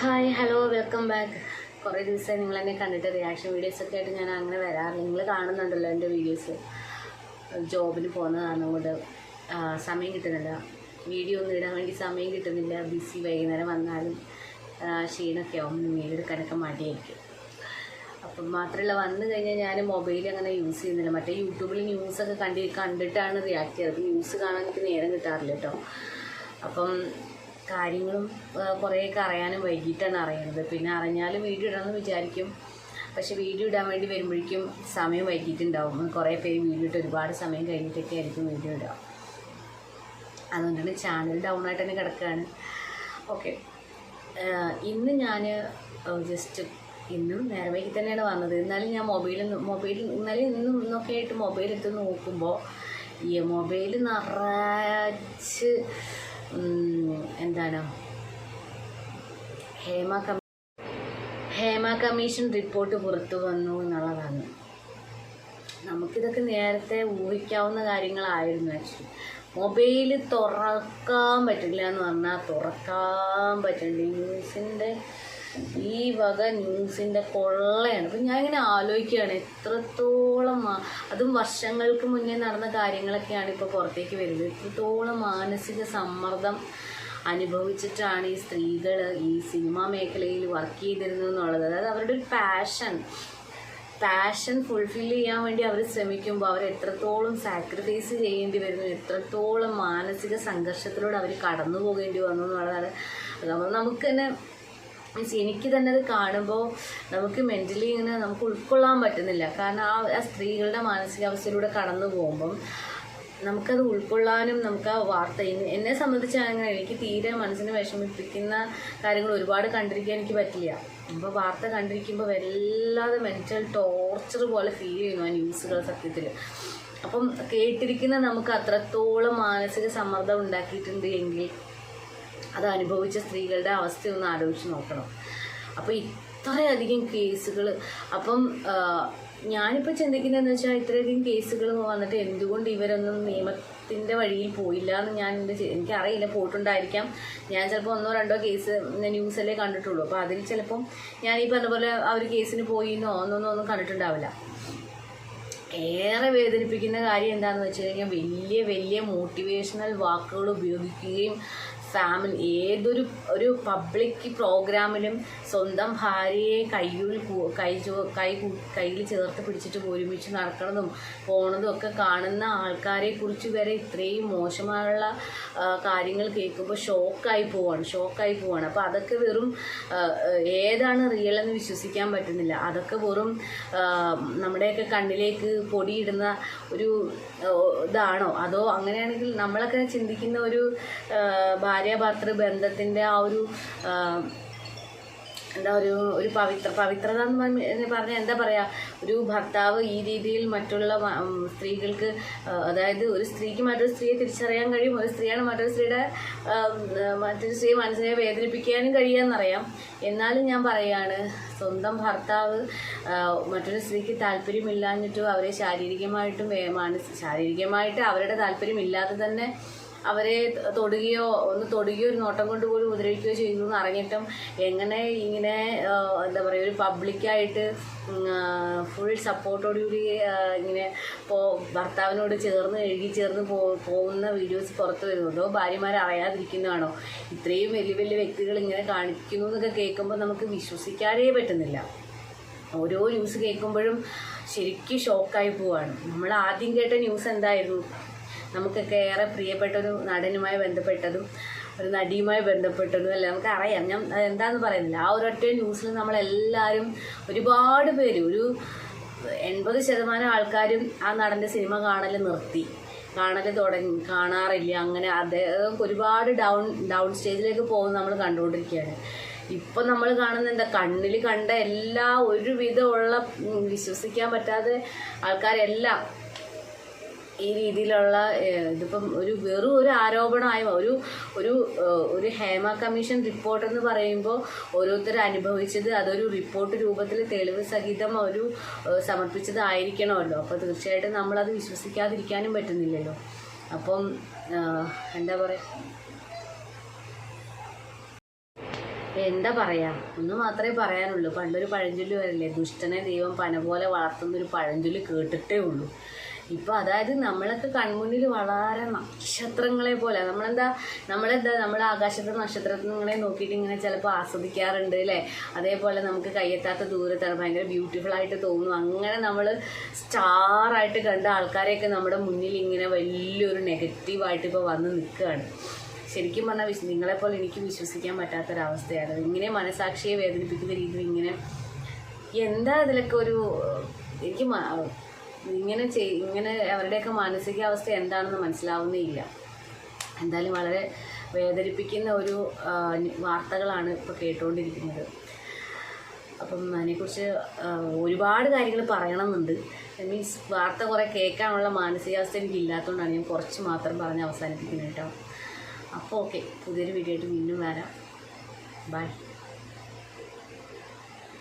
Hi hello welcome back കുറേ ദിവസമായി നിങ്ങൾ എന്നെ കണ്ടിട്ട് റിയാക്ഷൻ വീഡിയോസ് ഒക്കെ ആയിട്ട് ഞാൻ അങ്ങനെ വരാറില്ല നിങ്ങൾ കാണുന്നുണ്ടല്ലോ എന്റെ വീഡിയോസ് ജോബിന് പോകുന്ന കാരണം കൊണ്ട് സമയം കിട്ടുന്നില്ല. വീഡിയോ ഒന്നും ഇടാൻ വേണ്ടി സമയം കിട്ടുന്നില്ല. ബിസി വൈകുന്നേരം വന്നാലും ക്ഷീണമൊക്കെ ആവും. വീഡിയോ എടുക്കാനൊക്കെ മടിയായിരിക്കും. അപ്പം മാത്രമല്ല വന്നു കഴിഞ്ഞാൽ ഞാൻ മൊബൈൽ അങ്ങനെ യൂസ് ചെയ്യുന്നില്ല. മറ്റേ യൂട്യൂബിൽ ന്യൂസൊക്കെ കണ്ടി കണ്ടിട്ടാണ് റിയാക്ട് ചെയ്യാറ് ന്യൂസ് കാണാൻ എനിക്ക് നേരം കിട്ടാറില്ല കേട്ടോ. അപ്പം കാര്യങ്ങളും കുറേയൊക്കെ അറിയാനും വൈകിട്ടാണ് അറിയുന്നത്. പിന്നെ അറിഞ്ഞാലും വീഡിയോ ഇടണമെന്ന് വിചാരിക്കും. പക്ഷെ വീഡിയോ ഇടാൻ വേണ്ടി വരുമ്പോഴേക്കും സമയം വൈകിട്ടുണ്ടാവും കുറേ പേര് വീഡിയോ ഇട്ട് ഒരുപാട് സമയം കഴിഞ്ഞിട്ടൊക്കെ ആയിരിക്കും വീഡിയോ ഇടുക. അതുകൊണ്ടാണ് ചാനൽ ഡൗൺ ആയിട്ട് തന്നെ കിടക്കുകയാണ് ഓക്കെ ഇന്ന് ഞാൻ ജസ്റ്റ് ഇന്നും നേരെ വൈകി തന്നെയാണ് വന്നത്. എന്നാലും ഞാൻ മൊബൈലിൽ മൊബൈൽ ഇന്നലെ ഇന്നും ഇന്നൊക്കെ ആയിട്ട് മൊബൈൽ എടുത്ത് നോക്കുമ്പോൾ ഈ മൊബൈൽ നിറച്ച് എന്താണ്? ഹേമ ഹേമ കമ്മീഷൻ റിപ്പോർട്ട് പുറത്തു വന്നു എന്നുള്ളതാണ്. നമുക്കിതൊക്കെ നേരത്തെ ഊഹിക്കാവുന്ന കാര്യങ്ങളായിരുന്നു ആക്ച്വലി മൊബൈൽ തുറക്കാൻ പറ്റില്ല എന്ന് പറഞ്ഞാൽ തുറക്കാൻ പറ്റില്ല. ന്യൂസിന്റെ ഈ വക ന്യൂസിന്റെ കൊള്ളയാണ്. അപ്പം ഞാൻ ഇങ്ങനെ ആലോചിക്കുകയാണ് എത്രത്തോളം അതും വർഷങ്ങൾക്ക് മുന്നേ നടന്ന കാര്യങ്ങളൊക്കെയാണ് ഇപ്പോൾ പുറത്തേക്ക് വരുന്നത്. എത്രത്തോളം മാനസിക സമ്മർദ്ദം അനുഭവിച്ചിട്ടാണ് ഈ സ്ത്രീകൾ ഈ സിനിമാ മേഖലയിൽ വർക്ക് ചെയ്തിരുന്നത് എന്നുള്ളത്. അതായത് അവരുടെ ഒരു പാഷൻ പാഷൻ ഫുൾഫിൽ ചെയ്യാൻ വേണ്ടി അവർ ശ്രമിക്കുമ്പോൾ അവർ എത്രത്തോളം സാക്രിഫൈസ് ചെയ്യേണ്ടി വരുന്നു എത്രത്തോളം മാനസിക സംഘർഷത്തിലൂടെ അവർ കടന്നു പോകേണ്ടി വന്നു എന്നുള്ളതാണ്. നമുക്ക് തന്നെ മീൻസ് എനിക്ക് തന്നെ അത് കാണുമ്പോൾ നമുക്ക് മെന്റലി ഇങ്ങനെ നമുക്ക് ഉൾക്കൊള്ളാൻ പറ്റുന്നില്ല. കാരണം ആ ആ സ്ത്രീകളുടെ മാനസികാവസ്ഥയിലൂടെ കടന്നു പോകുമ്പം നമുക്കത് ഉൾക്കൊള്ളാനും നമുക്ക് ആ വാർത്ത എന്നെ- സംബന്ധിച്ചാണെങ്കിൽ എനിക്ക് തീരെ മനസ്സിനെ വിഷമിപ്പിക്കുന്ന കാര്യങ്ങൾ ഒരുപാട് കണ്ടിരിക്കാൻ എനിക്ക് പറ്റില്ല. അപ്പോൾ വാർത്ത കണ്ടിരിക്കുമ്പോൾ വല്ലാതെ മെന്റൽ ടോർച്ചർ പോലെ ഫീൽ ചെയ്യുന്നു ആ ന്യൂസുകൾ സത്യത്തിൽ അപ്പം കേട്ടിരിക്കുന്ന നമുക്ക് അത്രത്തോളം മാനസിക സമ്മർദ്ദം ഉണ്ടാക്കിയിട്ടുണ്ട് എങ്കിൽ അത് അനുഭവിച്ച സ്ത്രീകളുടെ അവസ്ഥ ഒന്ന് ആലോചിച്ച് നോക്കണം. അപ്പോൾ ഇത്രയധികം കേസുകൾ അപ്പം ഞാനിപ്പോൾ ചിന്തിക്കുന്നതെന്ന് വെച്ചാൽ ഇത്രയധികം കേസുകൾ വന്നിട്ട് എന്തുകൊണ്ട് ഇവരൊന്നും നിയമത്തിന്റെ വഴിയിൽ പോയില്ല എന്ന് ഞാൻ എന്റെ എനിക്കറിയില്ല. പോയിട്ടുണ്ടായിരിക്കാം. ഞാൻ ചിലപ്പോൾ ഒന്നോ രണ്ടോ കേസ് ന്യൂസല്ലേ കണ്ടിട്ടുള്ളൂ. അപ്പോൾ അതിൽ ചിലപ്പം ഞാൻ ഈ പറഞ്ഞ പോലെ ആ ഒരു കേസിന് പോയിന്നോ ഒന്നൊന്നും ഒന്നും കണ്ടിട്ടുണ്ടാവില്ല. ഏറെ വേദനിപ്പിക്കുന്ന കാര്യം എന്താണെന്ന് വെച്ച് കഴിഞ്ഞാൽ വലിയ വലിയ മോട്ടിവേഷണൽ വാക്കുകൾ ഉപയോഗിക്കുകയും ഫാമിലി ഏതൊരു ഒരു പബ്ലിക് പ്രോഗ്രാമിലും സ്വന്തം ഭാര്യയെ കയ്യിൽ കൈ കൈ കയ്യിൽ ചേർത്ത് പിടിച്ചിട്ട് ഒരുമിച്ച് നടക്കണതും പോണതും ഒക്കെ കാണുന്ന ആൾക്കാരെ കുറിച്ച് വരെ ഇത്രയും മോശമായുള്ള കാര്യങ്ങൾ കേൾക്കുമ്പോൾ ഷോക്കായി പോവാണ് ഷോക്കായി പോവാണ്. അപ്പോൾ അതൊക്കെ വെറും ഏതാണ് റിയൽ എന്ന് വിശ്വസിക്കാൻ പറ്റുന്നില്ല. അതൊക്കെ വെറും നമ്മുടെയൊക്കെ കണ്ണിലേക്ക് പൊടിയിടുന്ന ഒരു ഇതാണോ? അതോ അങ്ങനെയാണെങ്കിൽ നമ്മളൊക്കെ ചിന്തിക്കുന്ന ഒരു ഭാര്യാഭർത്തൃ ബന്ധത്തിന്റെ ആ ഒരു എന്താ ഒരു ഒരു പവിത്ര പവിത്രത എന്ന് പറഞ്ഞ പറഞ്ഞാൽ എന്താ പറയുക ഒരു ഭർത്താവ് ഈ രീതിയിൽ മറ്റുള്ള സ്ത്രീകൾക്ക് അതായത് ഒരു സ്ത്രീക്ക് മറ്റൊരു സ്ത്രീയെ തിരിച്ചറിയാൻ കഴിയും ഒരു സ്ത്രീയാണ് മറ്റൊരു സ്ത്രീയുടെ മറ്റൊരു സ്ത്രീയെ മനസ്സിനെ വേദനിപ്പിക്കാനും കഴിയാമെന്നറിയാം. എന്നാലും ഞാൻ പറയാണ് സ്വന്തം ഭർത്താവ് മറ്റൊരു സ്ത്രീക്ക് താല്പര്യമില്ലാഞ്ഞിട്ടും അവരെ ശാരീരികമായിട്ടും മാനസിക ശാരീരികമായിട്ട് അവരുടെ താല്പര്യമില്ലാതെ തന്നെ അവരെ തൊടുകയോ ഒന്ന് തൊടുകയോ ഒരു നോട്ടം കൊണ്ട് പോലും ഉപദ്രവിക്കുകയോ ചെയ്തു എന്ന് അറിഞ്ഞിട്ടും എങ്ങനെ ഇങ്ങനെ എന്താ പറയുക ഒരു പബ്ലിക്കായിട്ട് ഫുൾ സപ്പോർട്ടോടുകൂടി ഇങ്ങനെ പോ ഭർത്താവിനോട് ചേർന്ന് എഴുകി ചേർന്ന് പോ പോകുന്ന വീഡിയോസ് പുറത്ത് വരുന്നുണ്ടോ. ഭാര്യമാർ അറിയാതിരിക്കുന്നതാണോ? ഇത്രയും വലിയ വലിയ വ്യക്തികൾ ഇങ്ങനെ കാണിക്കുന്നു എന്നൊക്കെ കേൾക്കുമ്പോൾ നമുക്ക് വിശ്വസിക്കാനേ പറ്റുന്നില്ല. ഓരോ ന്യൂസ് കേൾക്കുമ്പോഴും ശരിക്കും ഷോക്കായി പോവാണ്. നമ്മൾ ആദ്യം കേട്ട ന്യൂസ് എന്തായിരുന്നു? നമുക്കൊക്കെ ഏറെ പ്രിയപ്പെട്ട ഒരു നടനുമായി ബന്ധപ്പെട്ടതും ഒരു നടിയുമായി ബന്ധപ്പെട്ടതും അല്ല നമുക്ക് അറിയാം. ഞാൻ എന്താണെന്ന് പറയുന്നില്ല. ആ ഒരൊറ്റ ന്യൂസിൽ നമ്മളെല്ലാവരും ഒരുപാട് പേര് ഒരു എൺപത് ശതമാനം ആൾക്കാരും ആ നടന്റെ സിനിമ കാണൽ നിർത്തി. കാണൽ തുടങ്ങി കാണാറില്ല അങ്ങനെ അദ്ദേഹം ഒരുപാട് ഡൗൺ ഡൗൺ സ്റ്റേജിലേക്ക് പോകുന്ന നമ്മൾ കണ്ടുകൊണ്ടിരിക്കുകയാണ്. ഇപ്പം നമ്മൾ കാണുന്ന എന്താ? കണ്ണിൽ കണ്ട എല്ലാ ഒരുവിധമുള്ള വിശ്വസിക്കാൻ പറ്റാതെ ആൾക്കാരെല്ലാം ഈ രീതിയിലുള്ള ഇതിപ്പം ഒരു വെറും ഒരു ആരോപണമായി ഒരു ഒരു ഒരു ഹേമ കമ്മീഷൻ റിപ്പോർട്ട് എന്ന് പറയുമ്പോൾ ഓരോരുത്തർ അനുഭവിച്ചത് അതൊരു റിപ്പോർട്ട് രൂപത്തിൽ തെളിവ് സഹിതം ഒരു സമർപ്പിച്ചതായിരിക്കണമല്ലോ. അപ്പോൾ തീർച്ചയായിട്ടും നമ്മളത് വിശ്വസിക്കാതിരിക്കാനും പറ്റുന്നില്ലല്ലോ. അപ്പം എന്താ പറയുക എന്താ പറയാ? ഒന്ന് മാത്രമേ പറയാനുള്ളൂ. പണ്ടൊരു പഴഞ്ചൊല്ലി വരില്ലേ ദുഷ്ടനെ ദൈവം പന പോലെ വളർത്തുന്ന ഒരു പഴഞ്ചൊല്ലി കേട്ടിട്ടേ ഉള്ളൂ. ഇപ്പം അതായത് നമ്മളൊക്കെ കൺമുന്നിൽ വളരെ നക്ഷത്രങ്ങളെ പോലെ. നമ്മളെന്താ നമ്മളെന്താ നമ്മൾ ആകാശത്തെ നക്ഷത്രങ്ങളെ നോക്കിയിട്ട് ഇങ്ങനെ ചിലപ്പോൾ ആസ്വദിക്കാറുണ്ട് അല്ലേ? അതേപോലെ നമുക്ക് കയ്യെത്താത്ത ദൂരത്താണ് ഭയങ്കര ബ്യൂട്ടിഫുൾ ആയിട്ട് തോന്നും. അങ്ങനെ നമ്മൾ സ്റ്റാറായിട്ട് കണ്ട ആൾക്കാരെയൊക്കെ നമ്മുടെ മുന്നിൽ ഇങ്ങനെ വലിയൊരു നെഗറ്റീവായിട്ട് ഇപ്പോൾ വന്ന് നിൽക്കുകയാണ്. ശരിക്കും പറഞ്ഞാൽ വിശ്വ നിങ്ങളെപ്പോലെ എനിക്ക് വിശ്വസിക്കാൻ പറ്റാത്തൊരവസ്ഥയാണ്. ഇങ്ങനെ മനസാക്ഷിയെ വേദനിപ്പിക്കുന്ന രീതിയിൽ ഇങ്ങനെ എന്താ അതിലൊക്കെ ഒരു എനിക്ക് ഇങ്ങനെ ചെയ് ഇങ്ങനെ അവരുടെയൊക്കെ മാനസികാവസ്ഥ എന്താണെന്ന് മനസ്സിലാവുന്നേ ഇല്ല എന്തായാലും വളരെ വേദനിപ്പിക്കുന്ന ഒരു വാർത്തകളാണ് ഇപ്പോൾ കേട്ടുകൊണ്ടിരിക്കുന്നത് അപ്പം അതിനെക്കുറിച്ച് ഒരുപാട് കാര്യങ്ങൾ പറയണമെന്നുണ്ട്. മീൻസ് വാർത്ത കുറേ കേൾക്കാനുള്ള മാനസികാവസ്ഥ എനിക്ക് ഇല്ലാത്തതുകൊണ്ടാണ് ഞാൻ കുറച്ച് മാത്രം പറഞ്ഞ് അവസാനിപ്പിക്കുന്നത് കേട്ടോ. അപ്പോൾ ഓക്കെ പുതിയൊരു വീഡിയോ ആയിട്ട് വീണ്ടും വരാം. ബൈ